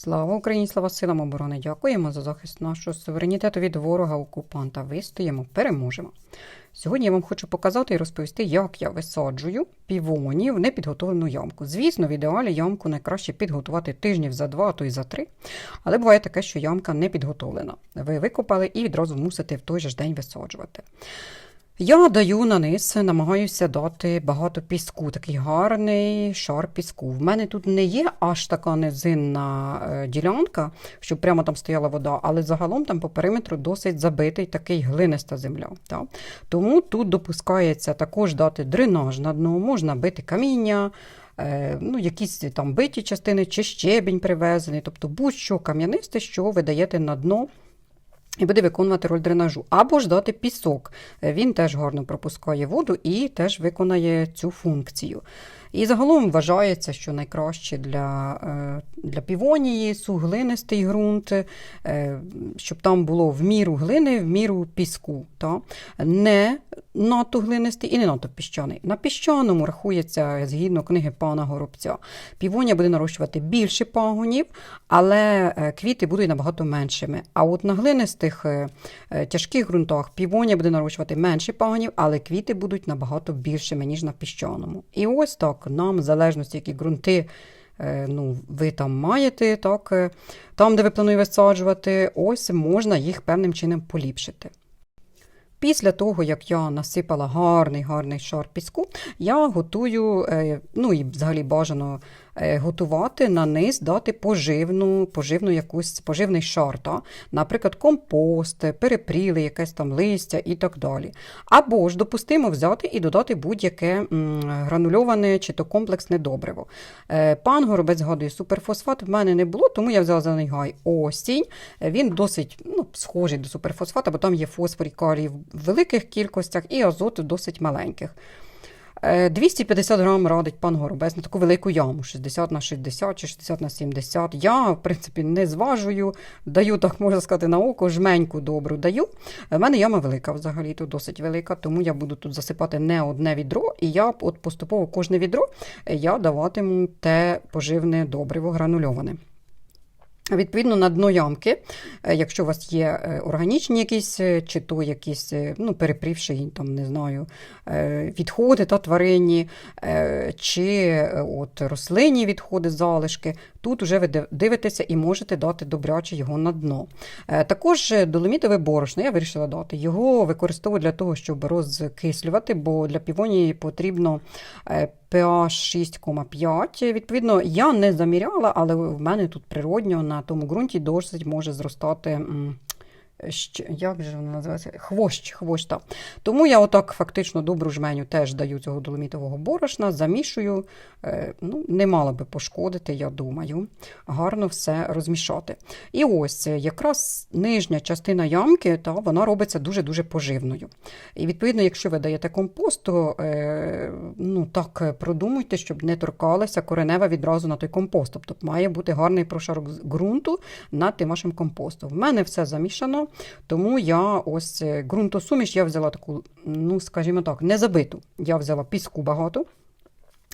Слава Україні, слава силам оборони! Дякуємо за захист нашого суверенітету від ворога-окупанта. Вистоїмо, переможемо. Сьогодні я вам хочу показати і розповісти, як я висаджую півонів в непідготовлену ямку. Звісно, в ідеалі ямку найкраще підготувати тижнів за два, а то й за три. Але буває таке, що ямка не підготовлена. Ви викопали і відразу мусите в той же день висаджувати. Я даю на низ, намагаюся дати багато піску, такий гарний шар піску. В мене тут не є аж така низинна е, ділянка, щоб прямо там стояла вода, але загалом там по периметру досить забитий такий глиниста земля. Так? Тому тут допускається також дати дренаж на дно, можна бити каміння. е, Ну, якісь там биті частини чи щебінь привезений, тобто будь-що кам'янисте, що ви даєте на дно і буде виконувати роль дренажу. Або ж дати пісок. Е, Він теж гарно пропускає воду і теж виконає цю функцію. І загалом вважається, що найкраще для, е, для півонії суглинистий ґрунт, е, щоб там було в міру глини, в міру піску. Та? Не надто глинистий і не надто піщаний. На піщаному рахується згідно книги пана Горобця. Півонія буде нарощувати більше пагонів, але е, квіти будуть набагато меншими. А от на глинистих тяжких ґрунтах півонія буде нарощувати менше пагонів, але квіти будуть набагато більшими, ніж на піщаному. І ось так, нам, в залежності, які ґрунти е, ну, ви там маєте, так, е, там, де ви плануєте висаджувати, ось можна їх певним чином поліпшити. Після того, як я насипала гарний гарний шар піску, я готую, е, ну і взагалі бажано готувати на низ, дати поживну, поживну якусь поживний шар, наприклад, компост, перепріли, якесь там листя і так далі. Або ж допустимо взяти і додати будь-яке гранульоване чи то комплексне добриво. Е, Пан Горобець згадує, суперфосфат в мене не було, тому я взяла зелений гай осінь. Е, Він досить ну, схожий до суперфосфата, бо там є фосфор і калій в великих кількостях і азот в досить маленьких. Е, 250 грам радить пан Горобець на таку велику яму 60 на 60 чи 60 на 70. Я, в принципі, не зважую, даю, так можна сказати, на око, жменьку добру даю. У мене яма велика взагалі, тут досить велика, тому я буду тут засипати не одне відро, і я от поступово кожне відро е, я даватиму те поживне добриво гранульоване. Відповідно, на дно ямки, е, якщо у вас є е, органічні якісь, е, чи то якісь ну, перепрівші, там, не знаю, відходи та тваринні, чи от рослинні відходи, залишки, тут вже ви дивитеся і можете дати добряче його на дно. Е, Також е, доломітове борошно я вирішила дати. Його використовую для того, щоб розкислювати, бо для півонії потрібно е, pH 6,5. Відповідно, я не заміряла, але в мене тут природньо на тому ґрунті досить може зростати. Як же воно називається? Хвощ, хвощ, так. Тому я отак фактично добру жменю теж даю цього доломітового борошна, замішую. Е, Ну, не мало би пошкодити, я думаю. Гарно все розмішати. І ось е, якраз нижня частина ямки, та, вона робиться дуже-дуже поживною. І відповідно, якщо ви даєте компост, то е, ну, так продумуйте, щоб не торкалася коренева відразу на той компост. Тобто має бути гарний прошарок ґрунту над тим вашим компостом. В мене все замішано, тому я ось е, ґрунтосуміш я взяла таку, ну скажімо так, не забиту. Я взяла піску багато.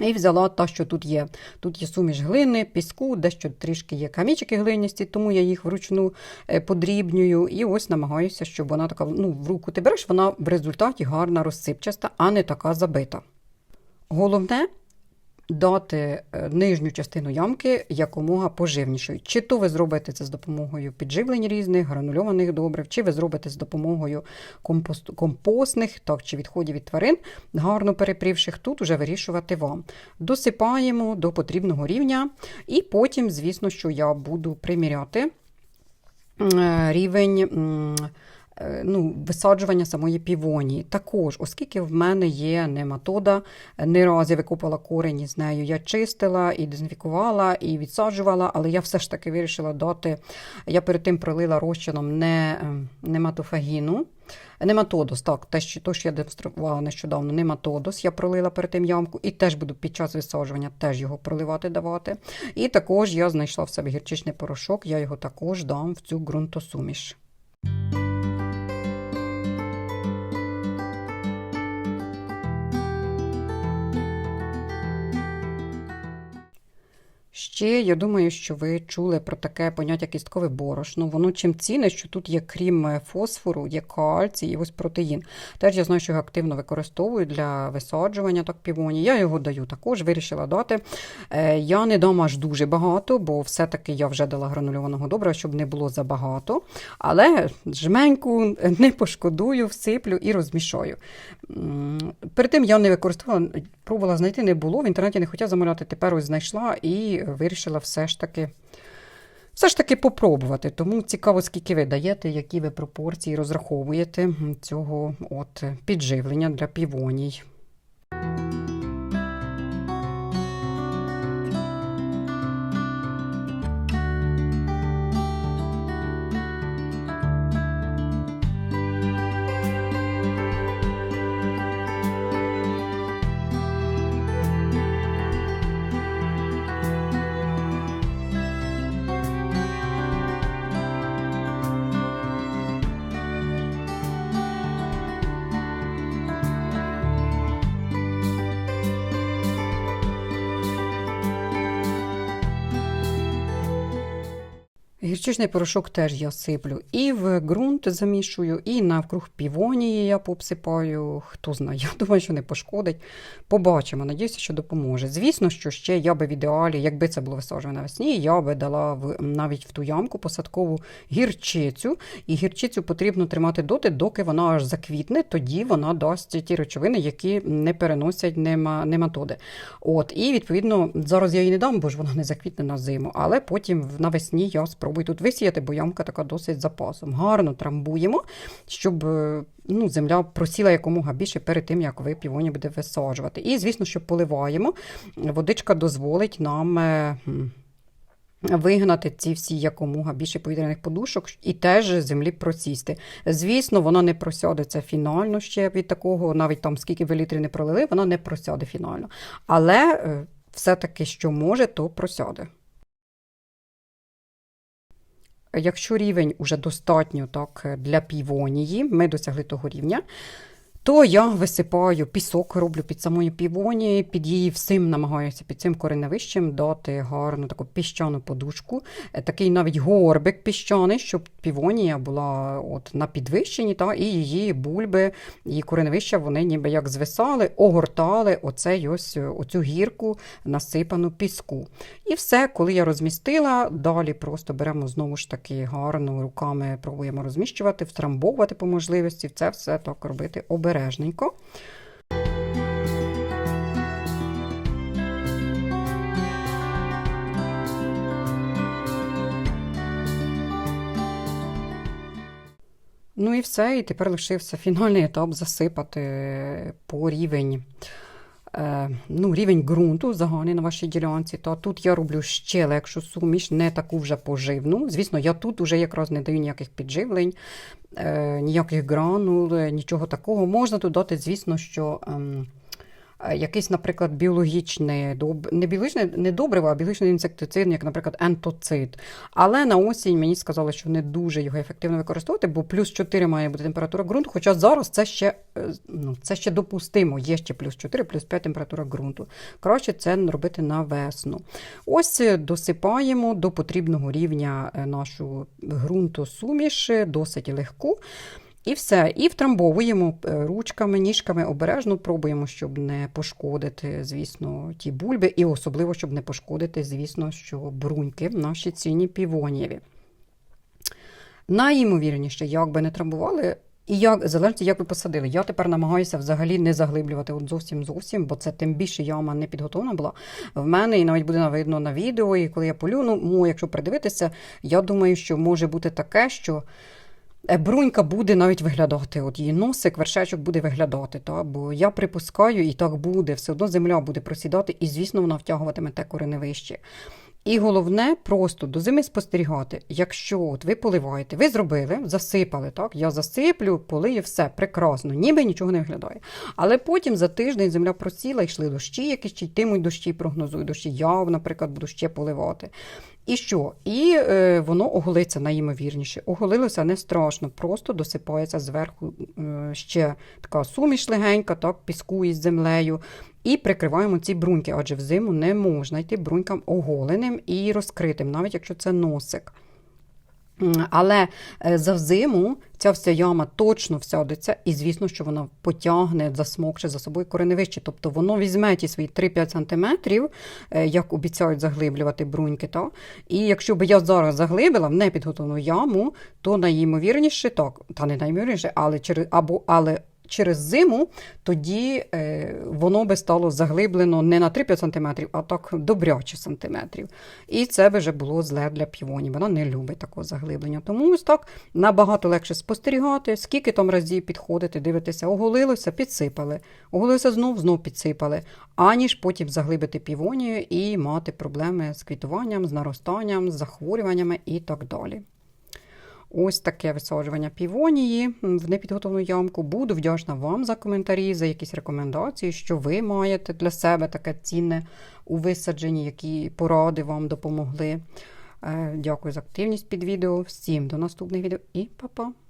І взяла та, що тут є. Тут є суміш глини, піску, дещо трішки є камічки глиністі, тому я їх вручну е, подрібнюю. І ось намагаюся, щоб вона така, ну, в руку ти береш, вона в результаті гарна розсипчаста, а не така забита. Головне дати е, нижню частину ямки якомога поживнішою. Чи то ви зробите це з допомогою підживлень різних, гранульованих добрив, чи ви зробите з допомогою компост, компостних, так, чи відходів від тварин, гарно перепрівших, тут уже вирішувати вам. Досипаємо до потрібного рівня, і потім, звісно, що я буду приміряти е, рівень. Е, Ну, висаджування самої півонії. Також, оскільки в мене є нематода, не раз я викопала корені з нею, я чистила і дезінфікувала, і відсаджувала, але я все ж таки вирішила дати. Я перед тим пролила розчином не, е, нематофагіну. Нематодос, так, те, що, то, що я демонструвала нещодавно, нематодос, я пролила перед тим ямку, і теж буду під час висаджування теж його проливати давати. І також я знайшла в себе гірчичний порошок, я його також дам в цю ґрунтосуміш. Ще я думаю, що ви чули про таке поняття кісткове борошно. Воно чим цінне, що тут є крім е, фосфору, є кальцій і ось протеїн. Теж я знаю, що його активно використовують для висаджування так півоні. Я його даю також, вирішила дати. Е, Я не дам аж дуже багато, бо все-таки я вже дала гранульованого добра, щоб не було забагато. Але жменьку не пошкодую, всиплю і розмішаю. Перед тим я не використовувала, пробувала знайти, не було. В інтернеті не хотіла замовляти, тепер ось знайшла і вирішила все ж таки. Все ж таки попробувати, тому цікаво, скільки ви даєте, які ви пропорції розраховуєте цього от підживлення для півоній. Гірчичний порошок теж я сиплю і в ґрунт замішую, і навкруг півонії я попсипаю. Хто знає, я думаю, що не пошкодить. Побачимо, надіюся, що допоможе. Звісно, що ще я би в ідеалі, якби це було висаджено навесні, я би дала в, навіть в ту ямку посадкову гірчицю. І гірчицю потрібно тримати доти, доки вона аж заквітне, тоді вона дасть ті речовини, які не переносять нема, нематоди. От, і відповідно, зараз я її не дам, бо ж вона не заквітне на зиму, але потім навесні я спробую тут висіяти, бо ямка така досить запасом. Гарно трамбуємо, щоб е, ну, земля просіла якомога більше перед тим, як ви півоні буде висаджувати. І, звісно, що поливаємо. Водичка дозволить нам. е, Вигнати ці всі якомога більше повітряних подушок і теж землі просісти. Звісно, вона не просядеться фінально ще від такого, навіть там скільки ви літрів не пролили, вона не просяде фінально. Але е, все-таки, що може, то просяде. Якщо рівень уже достатньо так, для півонії, ми досягли того рівня, то я висипаю пісок, роблю під самою півонії, під її всім намагаюся під цим кореневищем дати гарну таку піщану подушку, е, такий навіть горбик піщаний, щоб півонія була от на підвищенні, та, і її бульби, її кореневища, вони ніби як звисали, огортали оцей ось е, оцю гірку насипану піску. І все, коли я розмістила, далі просто беремо знову ж таки гарно руками пробуємо розміщувати, втрамбовувати по можливості, це все так робити обережненько. Ну і все, і тепер лишився фінальний етап засипати по рівень. Е, Ну, рівень ґрунту загальний на вашій ділянці, то тут я роблю ще легшу суміш, не таку вже поживну. Звісно, я тут вже якраз не даю ніяких підживлень, е, ніяких гранул, е, нічого такого. Можна тут дати, звісно, що. Е, Якийсь, наприклад, біологічне не біологічне не добриво, а біологічний інсектицид, як, наприклад, ентоцид. Але на осінь мені сказали, що не дуже його ефективно використовувати, бо плюс 4 має бути температура ґрунту. Хоча зараз це ще е, ну, це ще допустимо. Є ще плюс 4, плюс 5 температура ґрунту. Краще це робити на весну. Ось е, досипаємо до потрібного рівня нашу ґрунтосуміш, е, досить легку. І все. І втрамбовуємо е, ручками, ніжками, обережно пробуємо, щоб не пошкодити, звісно, ті бульби, і особливо, щоб не пошкодити, звісно, що бруньки наші цінні півонієві. Найімовірніше, як би не трамбували, і як залежить, як ви посадили. Я тепер намагаюся взагалі не заглиблювати от зовсім зовсім, бо це тим більше яма не підготовлена була в мене, і навіть буде видно на відео, і коли я полю, ну, якщо придивитися, я думаю, що може бути таке, що. Е, Брунька буде навіть виглядати, от її носик, вершечок буде виглядати. Та? Бо я припускаю, і так буде, все одно земля буде просідати, і, звісно, вона втягуватиме те кореневище. І головне просто до зими спостерігати. Якщо от ви поливаєте, ви зробили, засипали, так? Я засиплю, полию, все прекрасно, ніби нічого не виглядає. Але потім за тиждень земля просіла, йшли дощі, якісь чи йтимуть дощі, прогнозую дощі. Я, наприклад, буду ще поливати. І що? І е, воно оголиться найімовірніше. Оголилося не страшно, просто досипається зверху е, ще така суміш легенька, так, піску із землею. І прикриваємо ці бруньки, адже взиму не можна йти брунькам оголеним і розкритим, навіть якщо це носик. Але е, за взиму ця вся яма точно всядеться, і звісно, що вона потягне, засмокче за собою кореневище. Тобто воно візьме ті свої 3-5 сантиметрів, е, як обіцяють заглиблювати бруньки. Та? І якщо б я зараз заглибила в непідготовлену яму, то найімовірніше так, та не найімовірніше, але через або але. Через зиму тоді е, воно би стало заглиблено не на 3-5 см, а так добряче сантиметрів. І це би вже було зле для півоні. Вона не любить такого заглиблення. Тому ось так набагато легше спостерігати, скільки там разів підходити, дивитися, оголилося, підсипали. Оголилося знов, знов підсипали, аніж потім заглибити півонію і мати проблеми з квітуванням, з наростанням, з захворюваннями і так далі. Ось таке висаджування півонії в непідготовну ямку. Буду вдячна вам за коментарі, за якісь рекомендації, що ви маєте для себе таке цінне у висадженні, які поради вам допомогли. Е, Дякую за активність під відео. Всім до наступних відео і па-па!